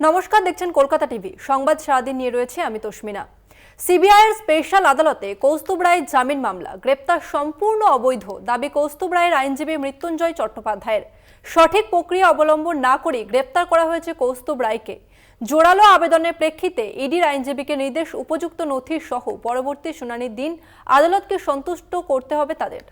নমস্কার, দেখছেন কলকাতা টিভি। সংবাদ সারাদিন নিয়ে রয়েছে আমি তস্মিনা। সিবিআইয়ের স্পেশাল আদালতে কৌস্তুভ রায়ের জামিন মামলা। গ্রেপ্তার সম্পূর্ণ অবৈধ দাবি কৌস্তুভ রায়ের আইনজীবী মৃত্যুঞ্জয় চট্টোপাধ্যায়ের। সঠিক প্রক্রিয়া অবলম্বন না করে গ্রেপ্তার করা হয়েছে কৌস্তুভ রায়কে। জোরালো আবেদনের প্রেক্ষিতে ইডির আইনজীবীকে নির্দেশ, উপযুক্ত নথি সহ পরবর্তী শুনানির দিন আদালতকে সন্তুষ্ট করতে হবে তাদের।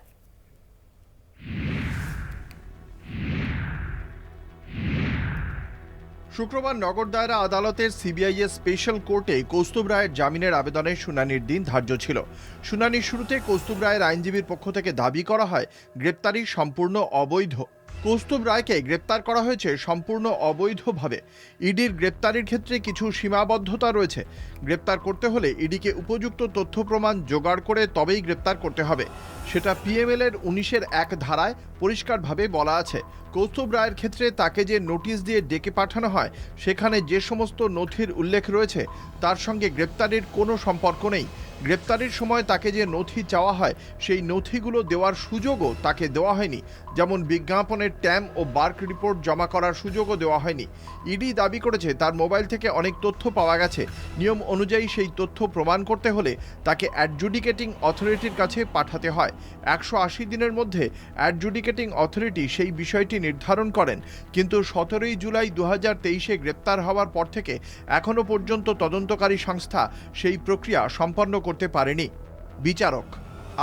শুক্রবার নগর দায়রা আদালতের সিবিআইয়ের স্পেশাল কোর্টে কৌস্তুভ রায়ের জামিনের আবেদনের শুনানির দিন ধার্য ছিল। শুনানির শুরুতে কৌস্তুভ রায়ের আইনজীবীর পক্ষ থেকে দাবি করা হয়, গ্রেপ্তারি সম্পূর্ণ অবৈধ। কৌস্তুভ রায়কে গ্রেপ্তার করা হয়েছে সম্পূর্ণ অবৈধভাবে। ইডির গ্রেপ্তারির ক্ষেত্রে কিছু সীমাবদ্ধতা রয়েছে। গ্রেপ্তার করতে হলে ইডিকে উপযুক্ত তথ্য প্রমাণ জোগাড় করে তবেই গ্রেপ্তার করতে হবে। সেটা পিএমএল এর উনিশের এক ধারায় পরিষ্কারভাবে বলা আছে। কৌস্তুভ রায়ের ক্ষেত্রে তাকে যে নোটিশ দিয়ে ডেকে পাঠানো হয়, সেখানে যে সমস্ত নথির উল্লেখ রয়েছে, তার সঙ্গে গ্রেপ্তারির কোনো সম্পর্ক নেই। গ্রেপ্তারির সময় তাকে যে নথি চাওয়া হয়, সেই নথিগুলো দেওয়ার সুযোগও তাকে দেওয়া হয়নি। যেমন বিজ্ঞাপনের ট্যাম ও বার্ক রিপোর্ট জমা করার সুযোগও দেওয়া হয়নি। ইডি দাবি করেছে, তার মোবাইল থেকে অনেক তথ্য পাওয়া গেছে। নিয়ম অনুযায়ী সেই তথ্য প্রমাণ করতে হলে তাকে অ্যাডজুডিকেটিং অথরিটির কাছে পাঠাতে হয়। একশো আশি দিনের মধ্যে অ্যাডজুডিকেটিং অথরিটি সেই বিষয়টি নির্ধারণ করেন। কিন্তু সতেরোই জুলাই দু হাজার তেইশে গ্রেপ্তার হওয়ার পর থেকে এখনও পর্যন্ত তদন্তকারী সংস্থা সেই প্রক্রিয়া সম্পন্ন করতে পারেনি। বিচারক,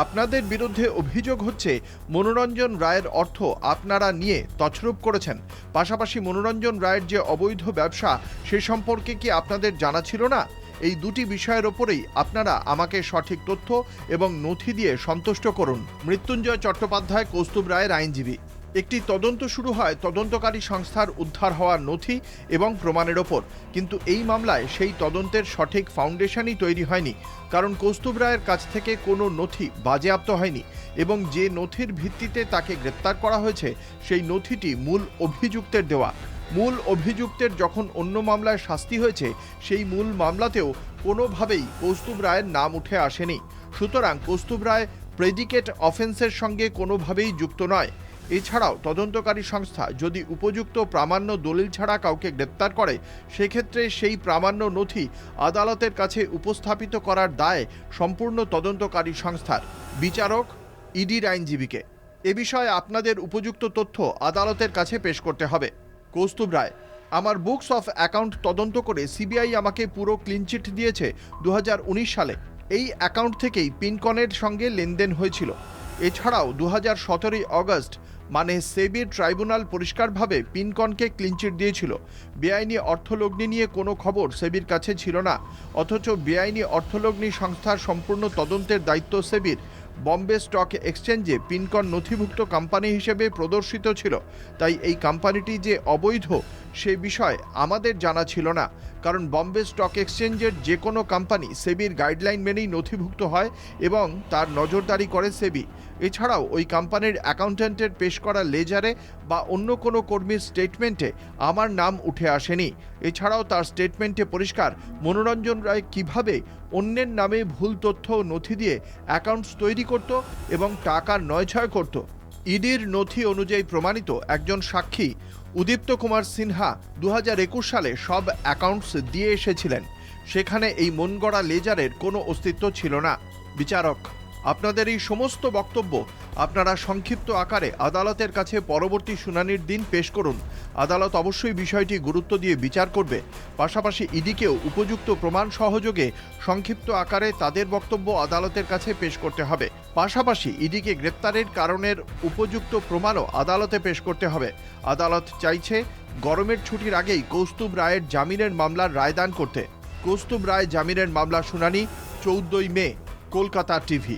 আপনাদের বিরুদ্ধে অভিযোগ হচ্ছে মনোরঞ্জন রায়ের অর্থ আপনারা নিয়ে তছরূপ করেছেন। পাশাপাশি মনোরঞ্জন রায়ের যে অবৈধ ব্যবসা, সে সম্পর্কে কি আপনাদের জানা ছিল না? এই দুটি বিষয়ের ওপরেই আপনারা আমাকে সঠিক তথ্য এবং নথি দিয়ে সন্তুষ্ট করুন। মৃত্যুঞ্জয় চট্টোপাধ্যায়, কৌস্তুভ রায়ের আইনজীবী। একটি তদন্ত শুরু হয় তদন্তকারী সংস্থার উদ্ধার হওয়া নথি এবং প্রমাণের ওপর। কিন্তু এই মামলায় সেই তদন্তের সঠিক ফাউন্ডেশনই তৈরি হয়নি, কারণ কৌস্তুভ রায়ের কাছ থেকে কোনো নথি বাজেয়াপ্ত হয়নি এবং যে নথির ভিত্তিতে তাকে গ্রেপ্তার করা হয়েছে, সেই নথিটি মূল অভিযুক্তের দেওয়া। মূল অভিযুক্তের যখন অন্য মামলায় শাস্তি হয়েছে, সেই মূল মামলাতেও কোনোভাবেই কৌস্তুভ রায়ের নাম উঠে আসেনি। সুতরাং কৌস্তুভ রায় প্রেডিকেট অফেন্সের সঙ্গে কোনোভাবেই যুক্ত নয়। এছাড়াও তদন্তকারী সংস্থা যদি উপযুক্ত প্রামাণ্য দলিল ছাড়া কাউকে গ্রেপ্তার করে, সেক্ষেত্রে সেই প্রামাণ্য নথি আদালতের কাছে উপস্থাপিত করার দায় সম্পূর্ণ তদন্তকারী সংস্থার। বিচারক ইডির আইনজীবীকে। এ বিষয়ে আপনাদের উপযুক্ত তথ্য আদালতের কাছে পেশ করতে হবে। কৌস্তুভ রায়, আমার বুকস অফ অ্যাকাউন্ট তদন্ত করে সিবিআই আমাকে পুরো ক্লিনচিট দিয়েছে দু হাজার উনিশ সালে। এই অ্যাকাউন্ট থেকেই পিনকনের সঙ্গে লেনদেন হয়েছিল। এছাড়াও দু হাজার সতেরোই অগস্ট মানে সেবির ট্রাইব্যুনাল পরিষ্কারভাবে পিনকনকে ক্লিনচিট দিয়েছিল। বেআইনি অর্থলগ্নি নিয়ে কোনো খবর সেবির কাছে ছিল না। অথচ বেআইনি অর্থলগ্নি সংস্থার সম্পূর্ণ তদন্তের দায়িত্ব সেবির। বম্বে স্টক এক্সচেঞ্জে পিনকন নথিভুক্ত কোম্পানি হিসেবে প্রদর্শিত ছিল। তাই এই কোম্পানিটি যে অবৈধ সে বিষয় আমাদের জানা ছিল না। কারণ বম্বে স্টক এক্সচেঞ্জের যে কোনো কোম্পানি সেবির গাইডলাইন মেনেই নথিভুক্ত হয় এবং তার নজরদারি করে সেবি। এছাড়াও ওই কোম্পানির অ্যাকাউন্ট্যান্টের পেশ করা লেজারে বা অন্য কোনো কর্মীর স্টেটমেন্টে আমার নাম উঠে আসেনি। এছাড়াও তার স্টেটমেন্টে পরিষ্কার মনোরঞ্জন রায় কীভাবে অন্যের নামে ভুল তথ্য নথি দিয়ে অ্যাকাউন্টস তৈরি করত এবং টাকার নয়ছয় করত। ইডির নথি অনুযায়ী প্রমাণিত একজন সাক্ষী উদীপ্ত কুমার সিনহা দু হাজার একুশ সালে সব অ্যাকাউন্টস দিয়ে এসেছিলেন। সেখানে এই মনগড়া লেজারের কোনো অস্তিত্ব ছিল না। বিচারক, আপনাদের এই সমস্ত বক্তব্য আপনারা সংক্ষিপ্ত আকারে আদালতের কাছে পরবর্তী শুনানির দিন পেশ করুন। আদালত অবশ্যই বিষয়টি গুরুত্ব দিয়ে বিচার করবে। পাশাপাশি ইডিকেও উপযুক্ত প্রমাণ সহযোগে সংক্ষিপ্ত আকারে তাদের বক্তব্য আদালতের কাছে পেশ করতে হবে। পাশাপাশি ইডিকে গ্রেপ্তারের কারণের উপযুক্ত প্রমাণও আদালতে পেশ করতে হবে। আদালত চাইছে গরমের ছুটির আগেই কৌস্তুব রায়ের জামিনের মামলার রায়দান করতে। কৌস্তুভ রায় জামিনের মামলা শুনানি চৌদ্দই মে, কলকাতা টিভি।